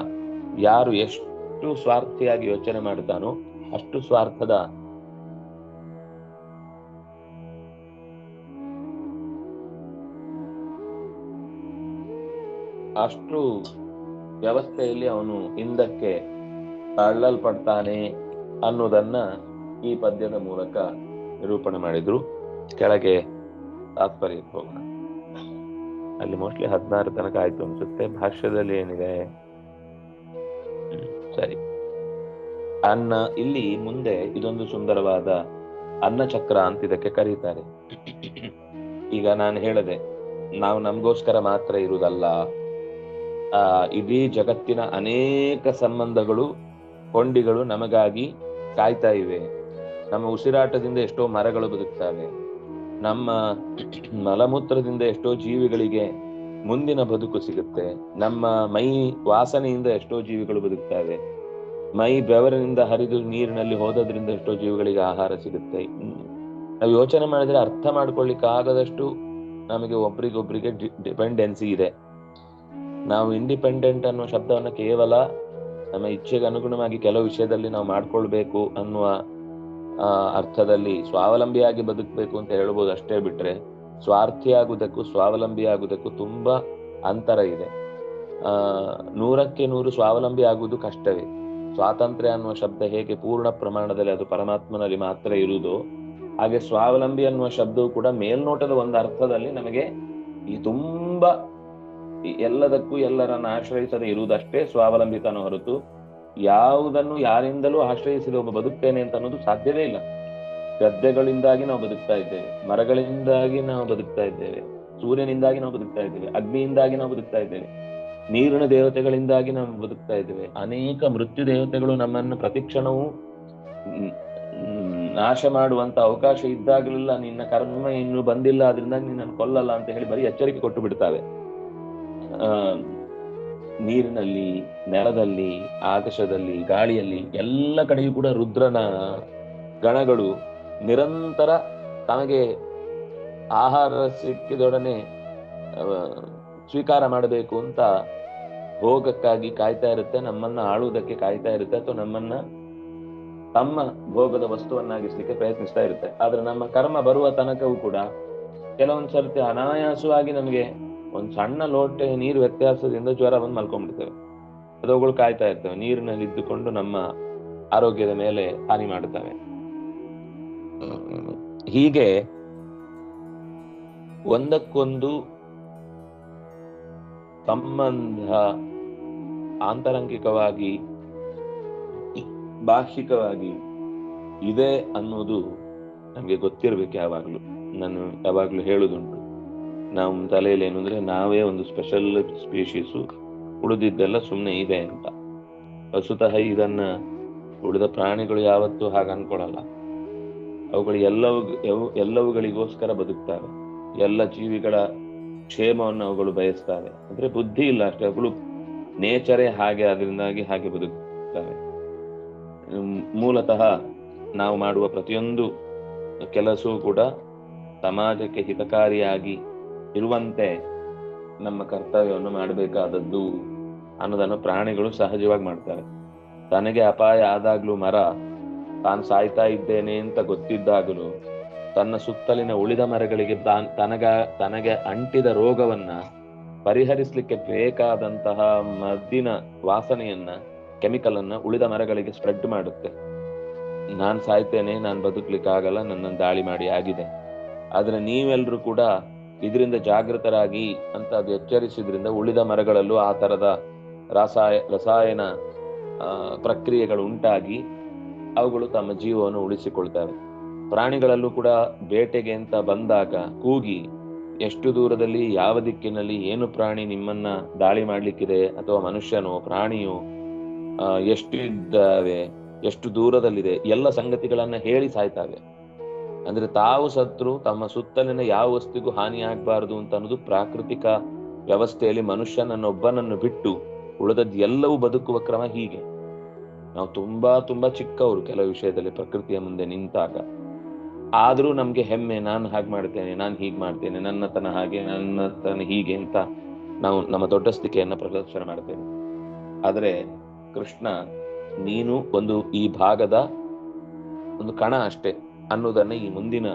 A: ಯಾರು ಎಷ್ಟು ಸ್ವಾರ್ಥಿಯಾಗಿ ಯೋಚನೆ ಮಾಡ್ತಾನೋ ಅಷ್ಟು ಸ್ವಾರ್ಥದ ಅಷ್ಟು ವ್ಯವಸ್ಥೆಯಲ್ಲಿ ಅವನು ಹಿಂದಕ್ಕೆ ತಳ್ಳಲ್ಪಡ್ತಾನೆ ಅನ್ನೋದನ್ನ ಈ ಪದ್ಯದ ಮೂಲಕ ನಿರೂಪಣೆ ಮಾಡಿದ್ರು. ಕೆಳಗೆ ತಾತ್ಪರ್ಯಕ್ಕೆ ಹೋಗೋಣ ಅಲ್ಲಿ ಮೋಸ್ಟ್ಲಿ ಹದಿನಾರು ತನಕ ಆಯ್ತು ಅನ್ಸುತ್ತೆ. ಭಾಷ್ಯದಲ್ಲಿ ಏನಿದೆ? ಸರಿ. ಅನ್ನ, ಇಲ್ಲಿ ಮುಂದೆ ಇದೊಂದು ಸುಂದರವಾದ ಅನ್ನ ಚಕ್ರ ಅಂತ ಇದಕ್ಕೆ ಕರೀತಾರೆ. ಈಗ ನಾನು ಹೇಳದೆ, ನಾವು ನಮಗೋಸ್ಕರ ಮಾತ್ರ ಇರುವುದಲ್ಲ. ಆ, ಇಡೀ ಜಗತ್ತಿನ ಅನೇಕ ಸಂಬಂಧಗಳು, ಕೊಂಡಿಗಳು ನಮಗಾಗಿ ಕಾಯ್ತಾ ಇವೆ. ನಮ್ಮ ಉಸಿರಾಟದಿಂದ ಎಷ್ಟೋ ಮರಗಳು ಬದುಕ್ತವೆ. ನಮ್ಮ ಮಲಮೂತ್ರದಿಂದ ಎಷ್ಟೋ ಜೀವಿಗಳಿಗೆ ಮುಂದಿನ ಬದುಕು ಸಿಗುತ್ತೆ. ನಮ್ಮ ಮೈ ವಾಸನೆಯಿಂದ ಎಷ್ಟೋ ಜೀವಿಗಳು ಬದುಕ್ತವೆ. ಮೈ ಬೆವರಿನಿಂದ ಹರಿದು ನೀರಿನಲ್ಲಿ ಹೋದದ್ರಿಂದ ಎಷ್ಟೋ ಜೀವಿಗಳಿಗೆ ಆಹಾರ ಸಿಗುತ್ತೆ. ನಾವು ಯೋಚನೆ ಮಾಡಿದ್ರೆ ಅರ್ಥ ಮಾಡ್ಕೊಳ್ಳಿಕ್ಕೆ ಆಗದಷ್ಟು ನಮಗೆ ಒಬ್ರಿಗೊಬ್ರಿಗೆ ಡಿಪೆಂಡೆನ್ಸಿ ಇದೆ. ನಾವು ಇಂಡಿಪೆಂಡೆಂಟ್ ಅನ್ನುವ ಶಬ್ದವನ್ನು ಕೇವಲ ನಮ್ಮ ಇಚ್ಛೆಗೆ ಅನುಗುಣವಾಗಿ ಕೆಲವು ವಿಷಯದಲ್ಲಿ ನಾವು ಮಾಡ್ಕೊಳ್ಬೇಕು ಅನ್ನುವ ಅರ್ಥದಲ್ಲಿ ಸ್ವಾವಲಂಬಿಯಾಗಿ ಬದುಕಬೇಕು ಅಂತ ಹೇಳ್ಬೋದು ಅಷ್ಟೇ ಬಿಟ್ರೆ ಸ್ವಾವಲಂಬಿ ಆಗುವುದಕ್ಕೂ ತುಂಬಾ ಅಂತರ ಇದೆ. ನೂರಕ್ಕೆ ನೂರು ಸ್ವಾವಲಂಬಿ ಆಗುವುದು ಕಷ್ಟವೇ. ಸ್ವಾತಂತ್ರ್ಯ ಅನ್ನುವ ಶಬ್ದ ಹೇಗೆ ಪೂರ್ಣ ಪ್ರಮಾಣದಲ್ಲಿ ಅದು ಪರಮಾತ್ಮನಲ್ಲಿ ಮಾತ್ರ ಇರುವುದು, ಹಾಗೆ ಸ್ವಾವಲಂಬಿ ಅನ್ನುವ ಶಬ್ದವು ಕೂಡ ಮೇಲ್ನೋಟದ ಒಂದು ಅರ್ಥದಲ್ಲಿ ನಮಗೆ ಈ ತುಂಬಾ ಎಲ್ಲದಕ್ಕೂ ಎಲ್ಲರನ್ನ ಆಶ್ರಯಿಸದೆ ಇರುವುದಷ್ಟೇ ಸ್ವಾವಲಂಬಿತನ ಹೊರತು ಯಾವುದನ್ನು ಯಾರಿಂದಲೂ ಆಶ್ರಯಿಸಿದ ಒಬ್ಬ ಬದುಕ್ತೇನೆ ಅಂತ ಅನ್ನೋದು ಸಾಧ್ಯವೇ ಇಲ್ಲ. ಗದ್ದೆಗಳಿಂದಾಗಿ ನಾವು ಬದುಕ್ತಾ ಇದ್ದೇವೆ, ಮರಗಳಿಂದಾಗಿ ನಾವು ಬದುಕ್ತಾ ಇದ್ದೇವೆ, ಸೂರ್ಯನಿಂದಾಗಿ ನಾವು ಬದುಕ್ತಾ ಇದ್ದೇವೆ, ಅಗ್ನಿಯಿಂದಾಗಿ ನಾವು ಬದುಕ್ತಾ ಇದ್ದೇವೆ, ನೀರಿನ ದೇವತೆಗಳಿಂದಾಗಿ ನಾವು ಬದುಕ್ತಾ ಇದ್ದೇವೆ, ಅನೇಕ ಮೃತ್ಯು ದೇವತೆಗಳು ನಮ್ಮನ್ನು ಪ್ರತಿಕ್ಷಣವೂ ನಾಶ ಮಾಡುವಂತ ಅವಕಾಶ ಇದ್ದಾಗಲೆಲ್ಲ ನಿನ್ನ ಕರ್ಮ ಇನ್ನು ಬಂದಿಲ್ಲ ಅದರಿಂದ ನಿನ್ನನ್ನು ಕೊಲ್ಲಲ್ಲ ಅಂತ ಹೇಳಿ ಬರೀ ಎಚ್ಚರಿಕೆ ಕೊಟ್ಟು ಬಿಡ್ತಾವೆ. ನೀರಿನಲ್ಲಿ, ನೆಲದಲ್ಲಿ, ಆಕಾಶದಲ್ಲಿ, ಗಾಳಿಯಲ್ಲಿ ಎಲ್ಲ ಕಡೆಯೂ ಕೂಡ ರುದ್ರನ ಗಣಗಳು ನಿರಂತರ ತಮಗೆ ಆಹಾರ ಸಿಕ್ಕಿದೊಡನೆ ಸ್ವೀಕಾರ ಮಾಡಬೇಕು ಅಂತ ಭೋಗಕ್ಕಾಗಿ ಕಾಯ್ತಾ ಇರುತ್ತೆ, ನಮ್ಮನ್ನ ಆಳುವುದಕ್ಕೆ ಕಾಯ್ತಾ ಇರುತ್ತೆ, ಅಥವಾ ನಮ್ಮನ್ನ ತಮ್ಮ ಭೋಗದ ವಸ್ತುವನ್ನಾಗಿಸ್ಲಿಕ್ಕೆ ಪ್ರಯತ್ನಿಸ್ತಾ ಇರುತ್ತೆ. ಆದ್ರೆ ನಮ್ಮ ಕರ್ಮ ಬರುವ ತನಕವೂ ಕೂಡ ಕೆಲವೊಂದ್ಸರ್ತಿ ಅನಾಯಾಸವಾಗಿ ನಮಗೆ ಒಂದ್ ಸಣ್ಣ ಲೋಟೆ ನೀರು ವ್ಯತ್ಯಾಸದಿಂದ ಜ್ವರ ಬಂದು ಮಲ್ಕೊಂಡ್ಬಿಡ್ತೇವೆ. ಅದುಗಳು ಕಾಯ್ತಾ ಇರ್ತವೆ. ನೀರಿನಲ್ಲಿ ಇದ್ದುಕೊಂಡು ನಮ್ಮ ಆರೋಗ್ಯದ ಮೇಲೆ ಹಾನಿ ಮಾಡುತ್ತವೆ. ಹೀಗೆ ಒಂದಕ್ಕೊಂದು ಸಂಬಂಧ ಆಂತರಂಗಿಕವಾಗಿ ಭಾಷಿಕವಾಗಿ ಇದೆ ಅನ್ನೋದು ನಮಗೆ ಗೊತ್ತಿರ್ಬೇಕು ಯಾವಾಗ್ಲೂ. ನಾನು ಯಾವಾಗ್ಲೂ ಹೇಳುದುಂಟು. ನಾವು ತಲೆಯಲ್ಲಿ ಏನು ಅಂದರೆ ನಾವೇ ಒಂದು ಸ್ಪೆಷಲ್ ಸ್ಪೀಶೀಸು ಉಳಿದಿದ್ದೆಲ್ಲ ಸುಮ್ಮನೆ ಇದೆ ಅಂತ. ವಸ್ತುತಃ ಇದನ್ನ ಉಳಿದ ಪ್ರಾಣಿಗಳು ಯಾವತ್ತೂ ಹಾಗೆ ಅನ್ಕೊಳ್ಳಲ್ಲ ಅವುಗಳು ಎಲ್ಲವು ಎಲ್ಲವುಗಳಿಗೋಸ್ಕರ ಬದುಕ್ತವೆ ಎಲ್ಲ ಜೀವಿಗಳ ಕ್ಷೇಮವನ್ನು ಅವುಗಳು ಬಯಸ್ತವೆ ಅಂದ್ರೆ ಬುದ್ಧಿ ಇಲ್ಲ ಅಷ್ಟೇ, ಅವುಗಳು ನೇಚರೇ ಹಾಗೆ, ಅದರಿಂದಾಗಿ ಹಾಗೆ ಬದುಕ್ತವೆ ಮೂಲತಃ ನಾವು ಮಾಡುವ ಪ್ರತಿಯೊಂದು ಕೆಲಸವೂ ಕೂಡ ಸಮಾಜಕ್ಕೆ ಹಿತಕಾರಿಯಾಗಿ ಇರುವಂತೆ ನಮ್ಮ ಕರ್ತವ್ಯವನ್ನು ಮಾಡಬೇಕಾದದ್ದು ಅನ್ನೋದನ್ನು ಪ್ರಾಣಿಗಳು ಸಹಜವಾಗಿ ಮಾಡ್ತಾರೆ. ತನಗೆ ಅಪಾಯ ಆದಾಗ್ಲೂ ಮರ, ತಾನು ಸಾಯ್ತಾ ಇದ್ದೇನೆ ಅಂತ ಗೊತ್ತಿದ್ದಾಗಲೂ ತನ್ನ ಸುತ್ತಲಿನ ಉಳಿದ ಮರಗಳಿಗೆ ತಾನ್ ತನಗ, ತನಗೆ ಅಂಟಿದ ರೋಗವನ್ನ ಪರಿಹರಿಸಲಿಕ್ಕೆ ಬೇಕಾದಂತಹ ಮದ್ದಿನ ವಾಸನೆಯನ್ನ ಕೆಮಿಕಲ್ ಅನ್ನ ಉಳಿದ ಮರಗಳಿಗೆ ಸ್ಪ್ರೆಡ್ ಮಾಡುತ್ತೆ. ನಾನ್ ಸಾಯ್ತೇನೆ, ನಾನು ಬದುಕ್ಲಿಕ್ಕೆ ಆಗಲ್ಲ ನನ್ನನ್ನು ದಾಳಿ ಮಾಡಿ ಆಗಿದೆ. ಆದ್ರೆ ನೀವೆಲ್ಲರೂ ಕೂಡ ಇದರಿಂದ ಜಾಗೃತರಾಗಿ ಅಂತ ಅದು ಎಚ್ಚರಿಸಿದ್ರಿಂದ ಉಳಿದ ಮರಗಳಲ್ಲೂ ಆ ತರದ ರಾಸಾಯ, ರಸಾಯನ ಪ್ರಕ್ರಿಯೆಗಳು ಉಂಟಾಗಿ ಅವುಗಳು ತಮ್ಮ ಜೀವವನ್ನು ಉಳಿಸಿಕೊಳ್ತವೆ. ಪ್ರಾಣಿಗಳಲ್ಲೂ ಕೂಡ ಬೇಟೆಗೆ ಅಂತ ಬಂದಾಗ ಕೂಗಿ ಎಷ್ಟು ದೂರದಲ್ಲಿ, ಯಾವ ದಿಕ್ಕಿನಲ್ಲಿ, ಏನು ಪ್ರಾಣಿ ನಿಮ್ಮನ್ನ ದಾಳಿ ಮಾಡ್ಲಿಕ್ಕಿದೆ ಅಥವಾ ಮನುಷ್ಯನೋ, ಪ್ರಾಣಿಯೋ ಎಷ್ಟಿದ್ದಾವೆ, ಎಷ್ಟು ದೂರದಲ್ಲಿದೆ, ಎಲ್ಲ ಸಂಗತಿಗಳನ್ನ ಹೇಳಿ ಸಾಯ್ತಾವೆ. ಅಂದ್ರೆ ತಾವು ಸತ್ರು ತಮ್ಮ ಸುತ್ತಲಿನ ಯಾವ ವಸ್ತುಗೂ ಹಾನಿ ಆಗ್ಬಾರ್ದು ಅಂತ ಅನ್ನೋದು ಪ್ರಾಕೃತಿಕ ವ್ಯವಸ್ಥೆಯಲ್ಲಿ ಮನುಷ್ಯನನ್ನೊಬ್ಬನನ್ನು ಬಿಟ್ಟು ಉಳಿದದ್ದು ಎಲ್ಲವೂ ಬದುಕುವ ಕ್ರಮ ಹೀಗೆ. ನಾವು ತುಂಬಾ ತುಂಬಾ ಚಿಕ್ಕವರು ಕೆಲವು ವಿಷಯದಲ್ಲಿ ಪ್ರಕೃತಿಯ ಮುಂದೆ ನಿಂತಾಗ. ಆದರೂ ನಮ್ಗೆ ಹೆಮ್ಮೆ, ನಾನು ಹಾಗೆ ಮಾಡ್ತೇನೆ, ನಾನು ಹೀಗೆ ಮಾಡ್ತೇನೆ, ನನ್ನತನ ಹಾಗೆ, ನನ್ನತನ ಹೀಗೆ ಅಂತ ನಾವು ನಮ್ಮ ದೊಡ್ಡಸ್ತಿಕೆಯನ್ನು ಪ್ರದರ್ಶನ ಮಾಡ್ತೇವೆ. ಆದರೆ ಕೃಷ್ಣ, ನೀನು ಒಂದು ಈ ಭಾಗದ ಒಂದು ಕಣ ಅಷ್ಟೇ. ಅನ್ನೋದನ್ನ ಈ ಮುಂದಿನ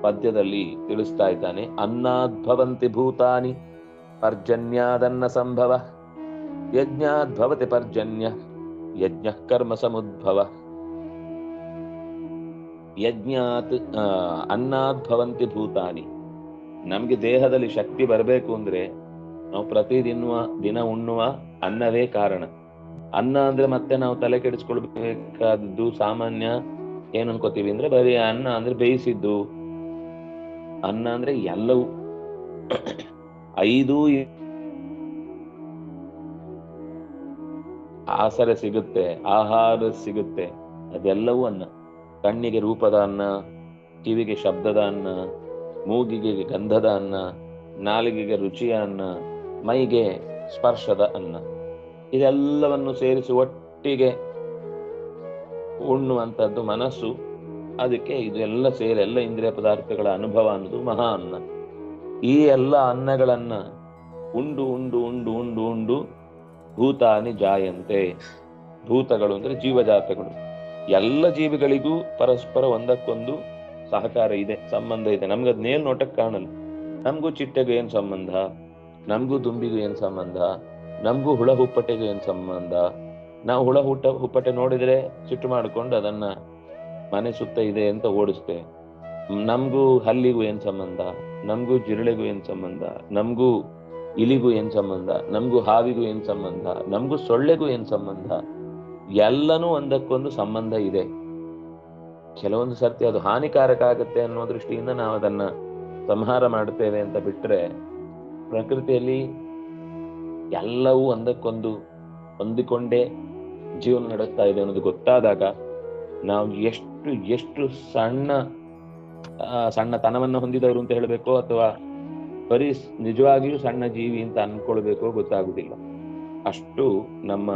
A: ಪದ್ಯದಲ್ಲಿ ತಿಳಿಸ್ತಾ ಇದ್ದಾನೆ. ಅನ್ನಾದ್ಭವಂತಿ ಭೂತಾನಿ ಪರ್ಜನ್ಯಾದನ್ನ ಸಂಭವ ಯಜ್ಞಾದ್ಭವತಿ ಪರ್ಜನ್ಯ, ಯಜ್ಞ ಕರ್ಮ ಸಮುದ್ಭವ. ಯಜ್ಞಾತ್ ಅನ್ನಾದ್ಭವಂತಿ ಭೂತಾನಿ. ನಮ್ಗೆ ದೇಹದಲ್ಲಿ ಶಕ್ತಿ ಬರಬೇಕು ಅಂದ್ರೆ ನಾವು ಪ್ರತಿದಿನ ದಿನ ಉಣ್ಣುವ ಅನ್ನವೇ ಕಾರಣ. ಅನ್ನ ಅಂದ್ರೆ ಮತ್ತೆ ನಾವು ತಲೆ ಕೆಡಿಸ್ಕೊಳ್ಬೇಕಾದದ್ದು ಸಾಮಾನ್ಯ ಏನ್ ಅನ್ಕೋತೀವಿ ಅಂದ್ರೆ ಬರೀ ಅನ್ನ ಅಂದ್ರೆ ಬೇಯಿಸಿದ್ದು. ಅನ್ನ ಅಂದ್ರೆ ಎಲ್ಲವೂ. ಐದು ಆಸರೆ ಸಿಗುತ್ತೆ, ಆಹಾರ ಸಿಗುತ್ತೆ. ಅದೆಲ್ಲವೂ ಅನ್ನ. ಕಣ್ಣಿಗೆ ರೂಪದ ಅನ್ನ, ಕಿವಿಗೆ ಶಬ್ದದ ಅನ್ನ, ಮೂಗಿಗೆ ಗಂಧದ ಅನ್ನ, ನಾಲಿಗೆಗೆ ರುಚಿಯ ಅನ್ನ, ಮೈಗೆ ಸ್ಪರ್ಶದ ಅನ್ನ. ಇದೆಲ್ಲವನ್ನು ಸೇರಿಸಿ ಒಟ್ಟಿಗೆ ಉಣ್ಣುವಂಥದ್ದು ಮನಸ್ಸು, ಅದಕ್ಕೆ ಇದೆಲ್ಲ ಸೇರಿ ಎಲ್ಲ ಇಂದ್ರಿಯ ಪದಾರ್ಥಗಳ ಅನುಭವ ಅನ್ನೋದು ಮಹಾ ಅನ್ನ. ಈ ಎಲ್ಲ ಅನ್ನಗಳನ್ನ ಉಂಡು ಉಂಡು ಉಂಡು ಉಂಡು ಉಂಡು ಭೂತಾನಿ ಜಾಯಂತೆ. ಭೂತಗಳು ಅಂದ್ರೆ ಜೀವಜಾತಗಳು. ಎಲ್ಲ ಜೀವಿಗಳಿಗೂ ಪರಸ್ಪರ ಒಂದಕ್ಕೊಂದು ಸಹಕಾರ ಇದೆ, ಸಂಬಂಧ ಇದೆ. ನಮ್ಗೆ ಅದ್ ನೋಟಕ್ಕೆ ಕಾಣಲ್ಲ. ನಮಗೂ ಚಿಟ್ಟೆಗೂ ಏನು ಸಂಬಂಧ? ನಮಗೂ ದುಂಬಿಗೂ ಏನು ಸಂಬಂಧ? ನಮಗೂ ಹುಳ, ಹುಪ್ಪಟೆಗೂ ಏನು ಸಂಬಂಧ? ನಾವು ಹುಳ ಹುಟ್ಟ ಹುಪ್ಪಟೆ ನೋಡಿದ್ರೆ ಸಿಟ್ಟು ಮಾಡಿಕೊಂಡು ಅದನ್ನ ಮನೆ ಸುತ್ತ ಇದೆ ಅಂತ ಓಡಿಸ್ತೇವೆ ನಮಗೂ ಹಲ್ಲಿಗೂ ಏನ್ ಸಂಬಂಧ? ನಮಗೂ ಜಿರಳೆಗೂ ಏನ್ ಸಂಬಂಧ? ನಮಗೂ ಇಲಿಗೂ ಏನ್ ಸಂಬಂಧ? ನಮಗೂ ಹಾವಿಗೂ ಏನ್ ಸಂಬಂಧ? ನಮಗೂ ಸೊಳ್ಳೆಗೂ ಏನ್ ಸಂಬಂಧ? ಎಲ್ಲನೂ ಒಂದಕ್ಕೊಂದು ಸಂಬಂಧ ಇದೆ. ಕೆಲವೊಂದು ಸರ್ತಿ ಅದು ಹಾನಿಕಾರಕ ಆಗುತ್ತೆ ಅನ್ನೋ ದೃಷ್ಟಿಯಿಂದ ನಾವು ಅದನ್ನ ಸಂಹಾರ ಮಾಡುತ್ತೇವೆ ಅಂತ ಬಿಟ್ರೆ, ಪ್ರಕೃತಿಯಲ್ಲಿ ಎಲ್ಲವೂ ಒಂದಕ್ಕೊಂದು ಹೊಂದಿಕೊಂಡೇ ಜೀವನ ನಡೆಸ್ತಾ ಇದೆ ಅನ್ನೋದು ಗೊತ್ತಾದಾಗ ನಾವು ಎಷ್ಟು ಎಷ್ಟು ಸಣ್ಣ ಸಣ್ಣ ಸಣ್ಣತನವನ್ನು ಹೊಂದಿದವರು ಅಂತ ಹೇಳಬೇಕು ಅಥವಾ ಬರೀ ನಿಜವಾಗಿಯೂ ಸಣ್ಣ ಜೀವಿ ಅಂತ ಅನ್ಕೊಳ್ಬೇಕೋ ಗೊತ್ತಾಗುದಿಲ್ಲ. ಅಷ್ಟು ನಮ್ಮ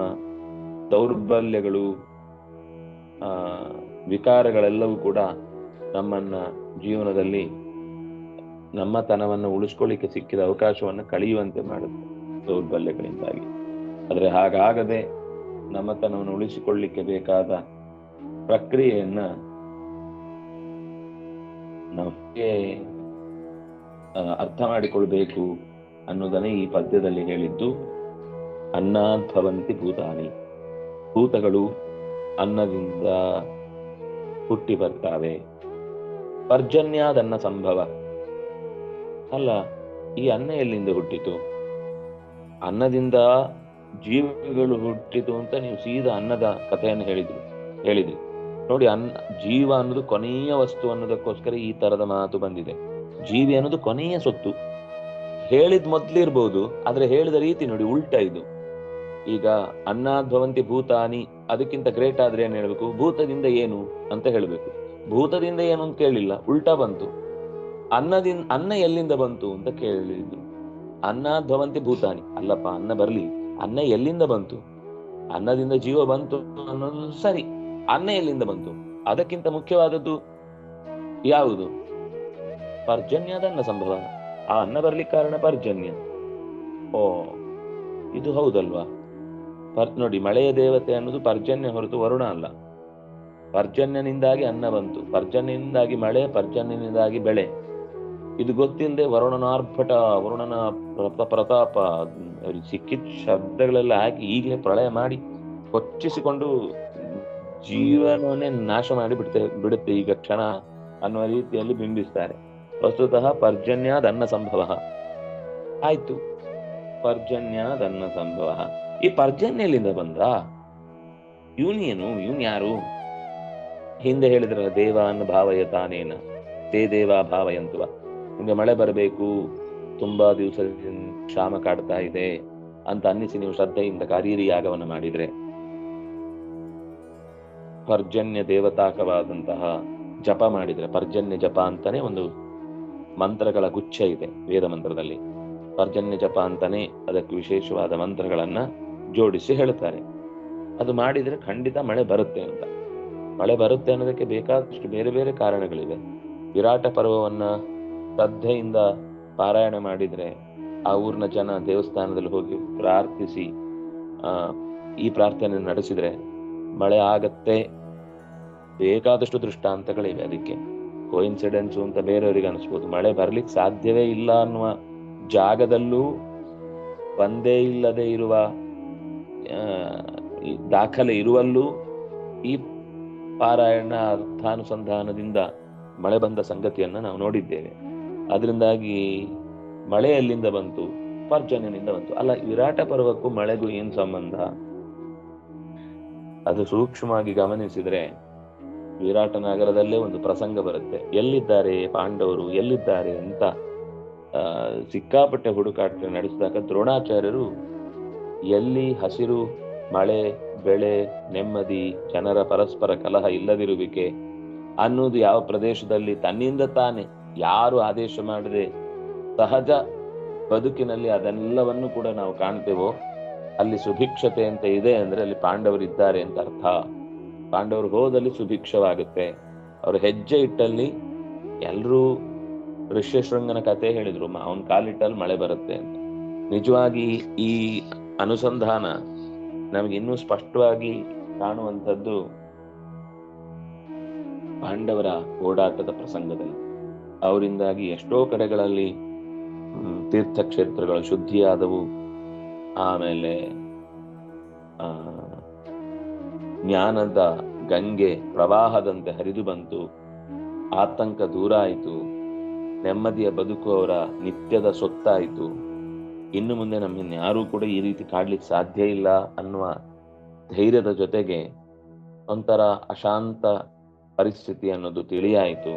A: ದೌರ್ಬಲ್ಯಗಳು, ಆ, ವಿಕಾರಗಳೆಲ್ಲವೂ ಕೂಡ ನಮ್ಮನ್ನ ಜೀವನದಲ್ಲಿ ನಮ್ಮ ತನವನ್ನು ಉಳಿಸ್ಕೊಳ್ಳಿಕ್ಕೆ ಸಿಕ್ಕಿದ ಅವಕಾಶವನ್ನು ಕಳೆಯುವಂತೆ ಮಾಡುತ್ತೆ ದೌರ್ಬಲ್ಯಗಳಿಂದಾಗಿ. ಆದರೆ ಹಾಗಾಗದೆ ನಮ್ಮ ತನವನ್ನು ಉಳಿಸಿಕೊಳ್ಳಿಕ್ಕೆ ಬೇಕಾದ ಪ್ರಕ್ರಿಯೆಯನ್ನ ನಮಗೆ ಅರ್ಥ ಮಾಡಿಕೊಳ್ಬೇಕು ಅನ್ನೋದನ್ನೇ ಈ ಪದ್ಯದಲ್ಲಿ ಹೇಳಿದ್ದು. ಅನ್ನಾಂತವಂತಿ ಭೂತಾನಿ. ಭೂತಗಳು ಅನ್ನದಿಂದ ಹುಟ್ಟಿ ಬರ್ತಾವೆ. ಪರ್ಜನ್ಯಾದನ್ನ ಸಂಭವ. ಅಲ್ಲ, ಈ ಅನ್ನ ಎಲ್ಲಿಂದ ಹುಟ್ಟಿತು? ಅನ್ನದಿಂದ ಜೀವಗಳು ಹುಟ್ಟಿತು ಅಂತ ನೀವು ಸೀದಾ ಅನ್ನದ ಕಥೆಯನ್ನು ಹೇಳಿದ್ರು, ಹೇಳಿದ್ರಿ. ನೋಡಿ ಅನ್ನ ಜೀವ ಅನ್ನೋದು ಕೊನೆಯ ವಸ್ತು ಅನ್ನೋದಕ್ಕೋಸ್ಕರ ಈ ತರದ ಮಾತು ಬಂದಿದೆ. ಜೀವಿ ಅನ್ನೋದು ಕೊನೆಯ ಸೊತ್ತು. ಹೇಳಿದ್ ಮೊದ್ಲಿರ್ಬಹುದು ಆದ್ರೆ ಹೇಳಿದ ರೀತಿ ನೋಡಿ, ಉಲ್ಟಾ ಇದು. ಈಗ ಅನ್ನದ್ಭವಂತಿ ಭೂತಾನಿ, ಅದಕ್ಕಿಂತ ಗ್ರೇಟ್ ಆದ್ರೆ ಏನ್ ಹೇಳ್ಬೇಕು? ಭೂತದಿಂದ ಏನು ಅಂತ ಹೇಳ್ಬೇಕು. ಭೂತದಿಂದ ಏನು ಅಂತ ಕೇಳಿಲ್ಲ, ಉಲ್ಟಾ ಬಂತು. ಅನ್ನದಿಂದ ಅನ್ನ ಎಲ್ಲಿಂದ ಬಂತು ಅಂತ ಕೇಳಿದ್ರು. ಅನ್ನದ್ಭವಂತಿ ಭೂತಾನಿ. ಅಲ್ಲಪ್ಪ, ಅನ್ನ ಬರ್ಲಿ. ಅನ್ನ ಎಲ್ಲಿಂದ ಬಂತು? ಅನ್ನದಿಂದ ಜೀವ ಬಂತು ಅನ್ನೋದು ಸರಿ, ಅನ್ನ ಎಲ್ಲಿಂದ ಬಂತು? ಅದಕ್ಕಿಂತ ಮುಖ್ಯವಾದದ್ದು ಯಾವುದು? ಪರ್ಜನ್ಯದ ಅನ್ನ ಸಂಭವ. ಆ ಅನ್ನ ಬರ್ಲಿಕ್ಕೆ ಕಾರಣ ಪರ್ಜನ್ಯ. ಓ, ಇದು ಹೌದಲ್ವಾ? ಪರ್, ನೋಡಿ, ಮಳೆಯ ದೇವತೆ ಅನ್ನೋದು ಪರ್ಜನ್ಯ ಹೊರತು ವರುಣ ಅಲ್ಲ. ಪರ್ಜನ್ಯನಿಂದಾಗಿ ಅನ್ನ ಬಂತು. ಪರ್ಜನ್ಯನಿಂದಾಗಿ ಮಳೆ, ಪರ್ಜನ್ಯನಿಂದಾಗಿ ಬೆಳೆ. ಇದು ಗೊತ್ತಿಲ್ಲದೆ ವರುಣನ ಆರ್ಭಟ ವರುಣನ ಪ್ರತ ಪ್ರತಾಪ ಅವ್ರಿಗೆ ಸಿಕ್ಕಿದ ಶಬ್ದಗಳೆಲ್ಲ ಹಾಕಿ ಈಗಲೇ ಪ್ರಳಯ ಮಾಡಿ ಕೊಚ್ಚಿಸಿಕೊಂಡು ಜೀವನವನ್ನೇ ನಾಶ ಮಾಡಿ ಬಿಡ್ತೆ ಬಿಡುತ್ತೆ ಈಗ ಕ್ಷಣ ಅನ್ನುವ ರೀತಿಯಲ್ಲಿ ಬಿಂಬಿಸ್ತಾರೆ. ವಸ್ತುತಃ ಪರ್ಜನ್ಯ ದನ್ನ ಸಂಭವ. ಆಯ್ತು. ಪರ್ಜನ್ಯ ದನ್ನ ಸಂಭವ. ಈ ಪರ್ಜನ್ಯ ಎಲ್ಲಿಂದ ಬಂದ ಇವನ್ ಯಾರು? ಹಿಂದೆ ಹೇಳಿದ್ರ ಭಾವಯ ತಾನೇನ ತೇ ದೇವ ಭಾವಯಂತುವ. ನಿಮ್ಗೆ ಮಳೆ ಬರಬೇಕು. ತುಂಬಾ ದಿವಸದಿಂದ ಕ್ಷಾಮ ಕಾಡ್ತಾ ಇದೆ ಅಂತ ಅನ್ನಿಸಿ ನೀವು ಶ್ರದ್ಧೆಯಿಂದ ಕಾರೀರಿ ಯಾಗವನ್ನು ಮಾಡಿದ್ರೆ. ಪರ್ಜನ್ಯ ದೇವತಾಕವಾದಂತಹ ಜಪ ಮಾಡಿದ್ರೆ, ಪರ್ಜನ್ಯ ಜಪ ಅಂತಾನೆ ಒಂದು ಮಂತ್ರಗಳ ಗುಚ್ಛ ಇದೆ ವೇದ ಮಂತ್ರದಲ್ಲಿ. ಪರ್ಜನ್ಯ ಜಪ ಅಂತಾನೆ ಅದಕ್ಕೆ ವಿಶೇಷವಾದ ಮಂತ್ರಗಳನ್ನ ಜೋಡಿಸಿ ಹೇಳ್ತಾರೆ. ಅದು ಮಾಡಿದ್ರೆ ಖಂಡಿತ ಮಳೆ ಬರುತ್ತೆ ಅಂತ. ಮಳೆ ಬರುತ್ತೆ ಅನ್ನೋದಕ್ಕೆ ಬೇಕಾದಷ್ಟು ಬೇರೆ ಬೇರೆ ಕಾರಣಗಳಿವೆ. ವಿರಾಟ ಪರ್ವವನ್ನ ಶ್ರದ್ಧೆಯಿಂದ ಪಾರಾಯಣ ಮಾಡಿದರೆ ಆ ಊರಿನ ಜನ ದೇವಸ್ಥಾನದಲ್ಲಿ ಹೋಗಿ ಪ್ರಾರ್ಥಿಸಿ ಈ ಪ್ರಾರ್ಥನೆ ನಡೆಸಿದ್ರೆ ಮಳೆ ಆಗತ್ತೆ. ಬೇಕಾದಷ್ಟು ದೃಷ್ಟಾಂತಗಳಿವೆ ಅದಕ್ಕೆ. ಕೋಇನ್ಸಿಡೆನ್ಸು ಅಂತ ಬೇರೆಯವರಿಗೆ ಅನಿಸ್ಬೋದು. ಮಳೆ ಬರ್ಲಿಕ್ಕೆ ಸಾಧ್ಯವೇ ಇಲ್ಲ ಅನ್ನುವ ಜಾಗದಲ್ಲೂ ಬಂದೇ ಇಲ್ಲದೆ ಇರುವ ದಾಖಲೆ ಇರುವಲ್ಲೂ ಈ ಪಾರಾಯಣ ಅರ್ಥಾನುಸಂಧಾನದಿಂದ ಮಳೆ ಬಂದ ಸಂಗತಿಯನ್ನು ನಾವು ನೋಡಿದ್ದೇವೆ. ಅದರಿಂದಾಗಿ ಮಳೆ ಎಲ್ಲಿಂದ ಬಂತು, ಪರ್ಜನ್ಯನಿಂದ ಬಂತು. ಅಲ್ಲ ವಿರಾಟ ಪರ್ವಕ್ಕೂ ಮಳೆಗೂ ಏನ್ ಸಂಬಂಧ? ಅದು ಸೂಕ್ಷ್ಮವಾಗಿ ಗಮನಿಸಿದ್ರೆ ವಿರಾಟ ನಗರದಲ್ಲೇ ಒಂದು ಪ್ರಸಂಗ ಬರುತ್ತೆ. ಎಲ್ಲಿದ್ದಾರೆ ಪಾಂಡವರು, ಎಲ್ಲಿದ್ದಾರೆ ಅಂತ ಸಿಕ್ಕಾಪಟ್ಟೆ ಹುಡುಕಾಟ ನಡೆಸಿದಾಗ ದ್ರೋಣಾಚಾರ್ಯರು ಎಲ್ಲಿ ಹಸಿರು, ಮಳೆ, ಬೆಳೆ, ನೆಮ್ಮದಿ, ಜನರ ಪರಸ್ಪರ ಕಲಹ ಇಲ್ಲದಿರುವಿಕೆ ಅನ್ನೋದು ಯಾವ ಪ್ರದೇಶದಲ್ಲಿ ತನ್ನಿಂದ ತಾನೇ ಯಾರು ಆದೇಶ ಮಾಡದೆ ಸಹಜ ಬದುಕಿನಲ್ಲಿ ಅದೆಲ್ಲವನ್ನು ಕೂಡ ನಾವು ಕಾಣ್ತೇವೋ? ಅಲ್ಲಿ ಸುಭಿಕ್ಷತೆ ಅಂತ ಇದೆ ಅಂದ್ರೆ ಅಲ್ಲಿ ಪಾಂಡವರು ಇದ್ದಾರೆ ಅಂತ ಅರ್ಥ. ಪಾಂಡವರು ಹೋದಲ್ಲಿ ಸುಭಿಕ್ಷವಾಗುತ್ತೆ. ಅವರು ಹೆಜ್ಜೆ ಇಟ್ಟಲ್ಲಿ ಎಲ್ರೂ ಋಷ್ಯಶೃಂಗನ ಕತೆ ಹೇಳಿದ್ರು ಅವನ್ ಕಾಲಿಟ್ಟಲ್ಲಿ ಮಳೆ ಬರುತ್ತೆ ಅಂತ. ನಿಜವಾಗಿ ಈ ಅನುಸಂಧಾನ ನಮಗೆ ಇನ್ನೂ ಸ್ಪಷ್ಟವಾಗಿ ಕಾಣುವಂಥದ್ದು ಪಾಂಡವರ ಓಡಾಟದ ಪ್ರಸಂಗದಲ್ಲಿ. ಅವರಿಂದಾಗಿ ಎಷ್ಟೋ ಕಡೆಗಳಲ್ಲಿ ತೀರ್ಥಕ್ಷೇತ್ರಗಳು ಶುದ್ಧಿಯಾದವು. ಆಮೇಲೆ ಜ್ಞಾನದ ಗಂಗೆ ಪ್ರವಾಹದಂತೆ ಹರಿದು ಬಂತು. ಆತಂಕ ದೂರ ಆಯಿತು. ನೆಮ್ಮದಿಯ ಬದುಕು ಅವರ ನಿತ್ಯದ ಸೊತ್ತಾಯಿತು. ಇನ್ನು ಮುಂದೆ ನಮ್ಮನ್ನು ಯಾರೂ ಕೂಡ ಈ ರೀತಿ ಕಾಡ್ಲಿಕ್ಕೆ ಸಾಧ್ಯ ಇಲ್ಲ ಅನ್ನುವ ಧೈರ್ಯದ ಜೊತೆಗೆ ಒಂಥರ ಅಶಾಂತ ಪರಿಸ್ಥಿತಿ ಅನ್ನೋದು ತಿಳಿಯಾಯಿತು.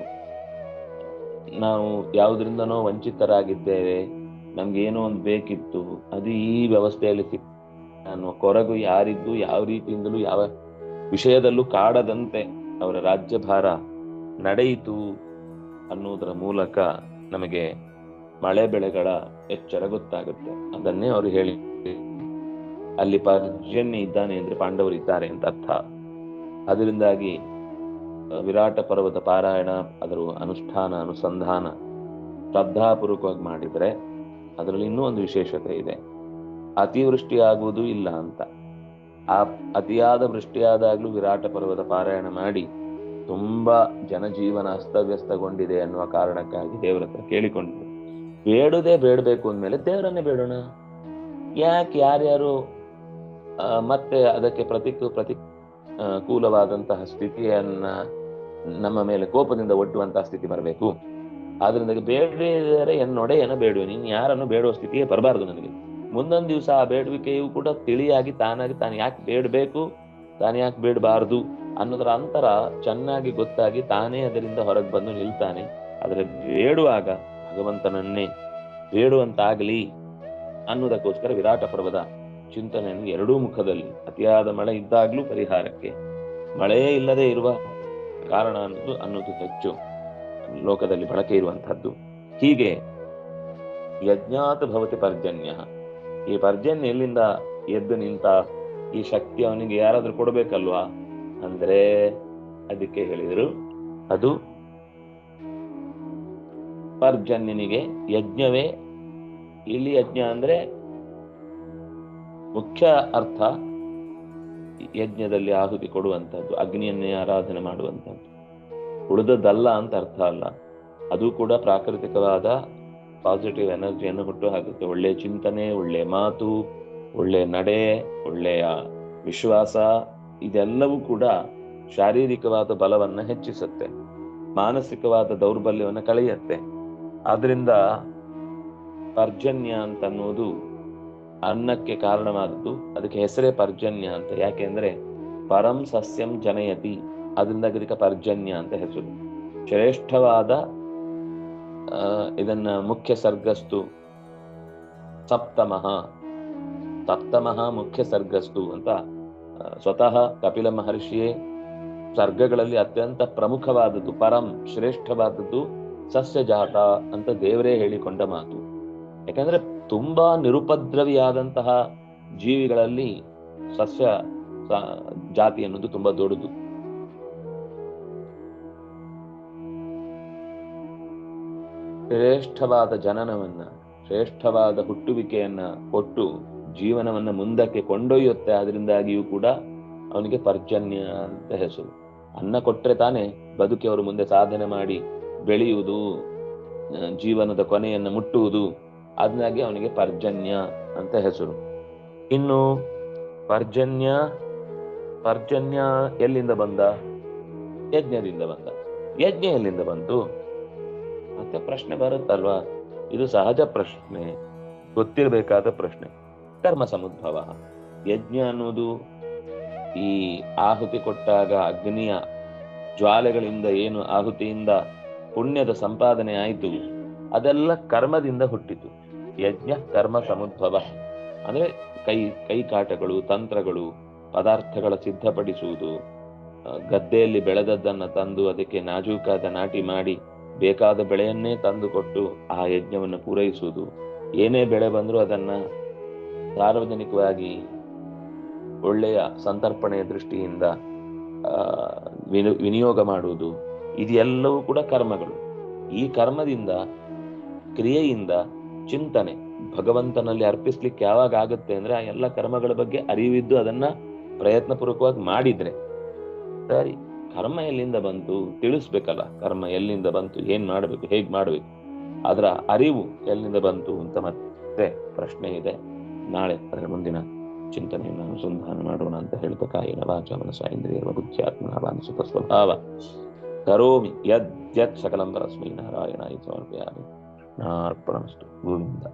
A: ನಾವು ಯಾವುದರಿಂದನೋ ವಂಚಿತರಾಗಿದ್ದೇವೆ. ನಮ್ಗೆ ಏನೋ ಒಂದು ಬೇಕಿತ್ತು, ಅದು ಈ ವ್ಯವಸ್ಥೆಯಲ್ಲಿ ಸಿಕ್ ಅನ್ನುವ ಕೊರಗು ಯಾರಿದ್ದು, ಯಾವ ರೀತಿಯಿಂದಲೂ, ಯಾವ ವಿಷಯದಲ್ಲೂ ಕಾಡದಂತೆ ಅವರ ರಾಜ್ಯಭಾರ ನಡೆಯಿತು ಅನ್ನುವುದರ ಮೂಲಕ ನಮಗೆ ಮಳೆ ಬೆಳೆಗಳ ಎಚ್ಚರ ಗೊತ್ತಾಗುತ್ತೆ. ಅದನ್ನೇ ಅವರು ಹೇಳಿ, ಅಲ್ಲಿ ಪರ್ಜನ್ಯ ಇದ್ದಾನೆ ಅಂದ್ರೆ ಪಾಂಡವರು ಇದ್ದಾರೆ ಅಂತ ಅರ್ಥ. ಅದರಿಂದಾಗಿ ವಿರಾಟ ಪರ್ವತ ಪಾರಾಯಣ, ಅದರ ಅನುಷ್ಠಾನ, ಅನುಸಂಧಾನ ಶ್ರದ್ಧಾಪೂರ್ವಕವಾಗಿ ಮಾಡಿದರೆ ಅದರಲ್ಲಿ ಇನ್ನೂ ಒಂದು ವಿಶೇಷತೆ ಇದೆ. ಅತಿವೃಷ್ಟಿ ಆಗುವುದು ಇಲ್ಲ ಅಂತ. ಆ ಅತಿಯಾದ ವೃಷ್ಟಿಯಾದಾಗ್ಲೂ ವಿರಾಟ ಪರ್ವತ ಪಾರಾಯಣ ಮಾಡಿ ತುಂಬಾ ಜನಜೀವನ ಅಸ್ತವ್ಯಸ್ತಗೊಂಡಿದೆ ಅನ್ನುವ ಕಾರಣಕ್ಕಾಗಿ ದೇವರ ಹತ್ರ ಕೇಳಿಕೊಂಡಿದೆ ಬೇಡದೆ ಬೇಡಬೇಕು ಅಂದಮೇಲೆ ದೇವರನ್ನೇ ಬೇಡೋಣ. ಯಾಕೆ ಯಾರ್ಯಾರು ಮತ್ತೆ ಅದಕ್ಕೆ ಪ್ರತಿಕ್, ಪ್ರತಿ ಕೂಲವಾದಂತಹ ಸ್ಥಿತಿಯನ್ನ ನಮ್ಮ ಮೇಲೆ ಕೋಪದಿಂದ ಒಡ್ಡುವಂತಹ ಸ್ಥಿತಿ ಬರಬೇಕು. ಆದ್ರಿಂದ ಬೇಡಿದರೆ ಏನೋ ಬೇಡುವೆ. ನೀನು ಯಾರನ್ನು ಬೇಡುವ ಸ್ಥಿತಿಗೆ ಬರಬಾರದು ನನಗೆ. ಮುಂದೊಂದು ದಿವಸ ಆ ಬೇಡುವಿಕೆಯು ಕೂಡ ತಿಳಿಯಾಗಿ ತಾನಾಗಿ ತಾನು ಯಾಕೆ ಬೇಡಬೇಕು, ತಾನು ಯಾಕೆ ಬೇಡಬಾರದು ಅನ್ನೋದರ ಅಂತರ ಚೆನ್ನಾಗಿ ಗೊತ್ತಾಗಿ ತಾನೇ ಅದರಿಂದ ಹೊರಗೆ ಬಂದು ನಿಲ್ತಾನೆ. ಆದರೆ ಬೇಡುವಾಗ ಭಗವಂತನನ್ನೇ ಬೇಡುವಂತಾಗಲಿ ಅನ್ನೋದಕ್ಕೋಸ್ಕರ ವಿರಾಟ ಪರ್ವದ ಚಿಂತನೆಯನ್ನು ಎರಡೂ ಮುಖದಲ್ಲಿ, ಅತಿಯಾದ ಮಳೆ ಇದ್ದಾಗ್ಲೂ ಪರಿಹಾರಕ್ಕೆ. ಮಳೆಯೇ ಇಲ್ಲದೆ ಇರುವ ಕಾರಣ ಅನ್ನೋದು ಅನ್ನೋದು ಹೆಚ್ಚು. ಲೋಕದಲ್ಲಿ ಬಳಕೆ ಇರುವಂತಹದ್ದು ಹೀಗೆ ಯಜ್ಞಾತ ಭವತಿ ಪರ್ಜನ್ಯ. ಈ ಪರ್ಜನ್ಯ ಎಲ್ಲಿಂದ ಎದ್ದು ನಿಂತ ಈ ಶಕ್ತಿ ಅವನಿಗೆ ಯಾರಾದ್ರೂ ಕೊಡಬೇಕಲ್ವಾ? ಅಂದ್ರೆ ಅದಕ್ಕೆ ಹೇಳಿದರು, ಅದು ಪರ್ಜನ್ಯನಿಗೆ ಯಜ್ಞವೇ ಇಲ್ಲಿ ಯಜ್ಞ ಅಂದ್ರೆ ಮುಖ್ಯ ಅರ್ಥ ಯಜ್ಞದಲ್ಲಿ ಆಹುತಿ ಕೊಡುವಂಥದ್ದು, ಅಗ್ನಿಯನ್ನೇ ಆರಾಧನೆ ಮಾಡುವಂಥದ್ದು. ಉಳಿದದ್ದಲ್ಲ ಅಂತ ಅರ್ಥ ಅಲ್ಲ. ಅದು ಕೂಡ ಪ್ರಾಕೃತಿಕವಾದ ಪಾಸಿಟಿವ್ ಎನರ್ಜಿಯನ್ನು ಹುಟ್ಟು ಹಾಕುತ್ತೆ. ಒಳ್ಳೆ ಚಿಂತನೆ, ಒಳ್ಳೆ ಮಾತು, ಒಳ್ಳೆ ನಡೆ, ಒಳ್ಳೆಯ ವಿಶ್ವಾಸ, ಇದೆಲ್ಲವೂ ಕೂಡ ಶಾರೀರಿಕವಾದ ಬಲವನ್ನು ಹೆಚ್ಚಿಸುತ್ತೆ. ಮಾನಸಿಕವಾದ ದೌರ್ಬಲ್ಯವನ್ನು ಕಳೆಯುತ್ತೆ. ಆದ್ರಿಂದ ಪರ್ಜನ್ಯ ಅಂತ ಅನ್ನೋದು ಅನ್ನಕ್ಕೆ ಕಾರಣವಾದದ್ದು, ಅದಕ್ಕೆ ಹೆಸರೇ ಪರ್ಜನ್ಯ ಅಂತ. ಯಾಕೆಂದ್ರೆ ಪರಂ ಸಸ್ಯಂ ಜನಯತಿ, ಅದರಿಂದ ಅದಕ್ಕೆ ಪರ್ಜನ್ಯ ಅಂತ ಹೆಸರು. ಶ್ರೇಷ್ಠವಾದ ಇದನ್ನ ಮುಖ್ಯ ಸರ್ಗಸ್ತು, ಸಪ್ತಮಃ. ಸಪ್ತಮಃ ಮುಖ್ಯ ಸರ್ಗಸ್ತು ಅಂತ ಸ್ವತಃ ಕಪಿಲ ಮಹರ್ಷಿಯೇ ಸರ್ಗಗಳಲ್ಲಿ ಅತ್ಯಂತ ಪ್ರಮುಖವಾದದ್ದು, ಪರಂ ಶ್ರೇಷ್ಠವಾದದ್ದು ಸಸ್ಯಜಾತ ಅಂತ ದೇವರೇ ಹೇಳಿಕೊಂಡ ಮಾತು. ಯಾಕಂದ್ರೆ ತುಂಬಾ ನಿರುಪದ್ರವಿಯಾದಂತಹ ಜೀವಿಗಳಲ್ಲಿ ಸಸ್ಯ ಜಾತಿ ಅನ್ನೋದು ತುಂಬಾ ದೊಡ್ಡದು. ಶ್ರೇಷ್ಠವಾದ ಜನನವನ್ನ, ಶ್ರೇಷ್ಠವಾದ ಹುಟ್ಟುವಿಕೆಯನ್ನ ಕೊಟ್ಟು ಜೀವನವನ್ನ ಮುಂದಕ್ಕೆ ಕೊಂಡೊಯ್ಯುತ್ತೆ ಅದರಿಂದಾಗಿಯೂ ಕೂಡ ಅವನಿಗೆ ಪರ್ಜನ್ಯ ಅಂತ ಹೆಸರು. ಅನ್ನ ಕೊಟ್ರೆ ತಾನೇ ಬದುಕಿ ಅವರು ಮುಂದೆ ಸಾಧನೆ ಮಾಡಿ ಬೆಳೆಯುವುದು ಜೀವನದ ಕೊನೆಯನ್ನು ಮುಟ್ಟುವುದು ಅದನ್ನಾಗಿ ಅವನಿಗೆ ಪರ್ಜನ್ಯ ಅಂತ ಹೆಸರು. ಇನ್ನು ಪರ್ಜನ್ಯ ಪರ್ಜನ್ಯ ಎಲ್ಲಿಂದ ಬಂದ? ಯಜ್ಞದಿಂದ ಬಂದ. ಯಜ್ಞ ಎಲ್ಲಿಂದ ಬಂತು? ಮತ್ತೆ ಪ್ರಶ್ನೆ ಬರುತ್ತಲ್ವಾ? ಇದು ಸಹಜ ಪ್ರಶ್ನೆ, ಗೊತ್ತಿರಬೇಕಾದ ಪ್ರಶ್ನೆ. ಕರ್ಮ ಸಮುದ್ಭವ. ಯಜ್ಞ ಅನ್ನೋದು ಈ ಆಹುತಿ ಕೊಟ್ಟಾಗ ಅಗ್ನಿಯ ಜ್ವಾಲೆಗಳಿಂದ ಏನು ಆಹುತಿಯಿಂದ ಪುಣ್ಯದ ಸಂಪಾದನೆ ಆಯಿತು, ಅದೆಲ್ಲ ಕರ್ಮದಿಂದ ಹುಟ್ಟಿತು. ಯಜ್ಞ, ಕರ್ಮ, ಸಮುದ್ಭವ. ಅಂದ್ರೆ ಕೈ ಕೈಕಾಟಗಳು ತಂತ್ರಗಳು, ಪದಾರ್ಥಗಳ ಸಿದ್ಧಪಡಿಸುವುದು. ಗದ್ದೆಯಲ್ಲಿ ಬೆಳೆದದ್ದನ್ನು ತಂದು ಅದಕ್ಕೆ ನಾಜೂಕಾದ ನಾಟಿ ಮಾಡಿ ಬೇಕಾದ ಬೆಳೆಯನ್ನೇ ತಂದುಕೊಟ್ಟು ಆ ಯಜ್ಞವನ್ನು ಪೂರೈಸುವುದು. ಏನೇ ಬೆಳೆ ಬಂದರೂ ಅದನ್ನ ಸಾರ್ವಜನಿಕವಾಗಿ ಒಳ್ಳೆಯ ಸಂತರ್ಪಣೆಯ ದೃಷ್ಟಿಯಿಂದ ವಿನಿಯೋಗ ಮಾಡುವುದು. ಇದೆಲ್ಲವೂ ಕೂಡ ಕರ್ಮಗಳು. ಈ ಕರ್ಮದಿಂದ, ಕ್ರಿಯೆಯಿಂದ ಚಿಂತನೆ. ಭಗವಂತನಲ್ಲಿ ಅರ್ಪಿಸ್ಲಿಕ್ಕೆ ಯಾವಾಗ ಆಗುತ್ತೆ ಅಂದ್ರೆ ಆ ಎಲ್ಲ ಕರ್ಮಗಳ ಬಗ್ಗೆ ಅರಿವಿದ್ದು ಅದನ್ನ ಪ್ರಯತ್ನ ಪೂರ್ವಕವಾಗಿ ಮಾಡಿದ್ರೆ. ಸರಿ, ಕರ್ಮ ಎಲ್ಲಿಂದ ಬಂತು ತಿಳಿಸ್ಬೇಕಲ್ಲ. ಕರ್ಮ ಎಲ್ಲಿಂದ ಬಂತು, ಏನ್ ಮಾಡ್ಬೇಕು, ಹೇಗ್ ಮಾಡ್ಬೇಕು. ಅದರ ಅರಿವು ಎಲ್ಲಿಂದ ಬಂತು ಅಂತ ಮತ್ತೆ ಪ್ರಶ್ನೆ ಇದೆ. ನಾಳೆ ಅದರ ಮುಂದಿನ ಚಿಂತನೆಯನ್ನು ಅನುಸಂಧಾನ ಮಾಡೋಣ ಅಂತ ಹೇಳ್ತಾ ಕಾಯಿನ ವಾಚ ಮನಸ ಇಂದ್ರಿಯ ಬುದ್ಧಿಯಾತ್ಮನ ಸ್ವಭಾವ. ಕರೋಮಿ ಯದ್ ಯತ್ ಸಕಲಂ ಪರಸ್ಮೈ ನಾರಾಯಣಾಯ ಸಮರ್ಪಯಾಮಿ. просту. Глумда.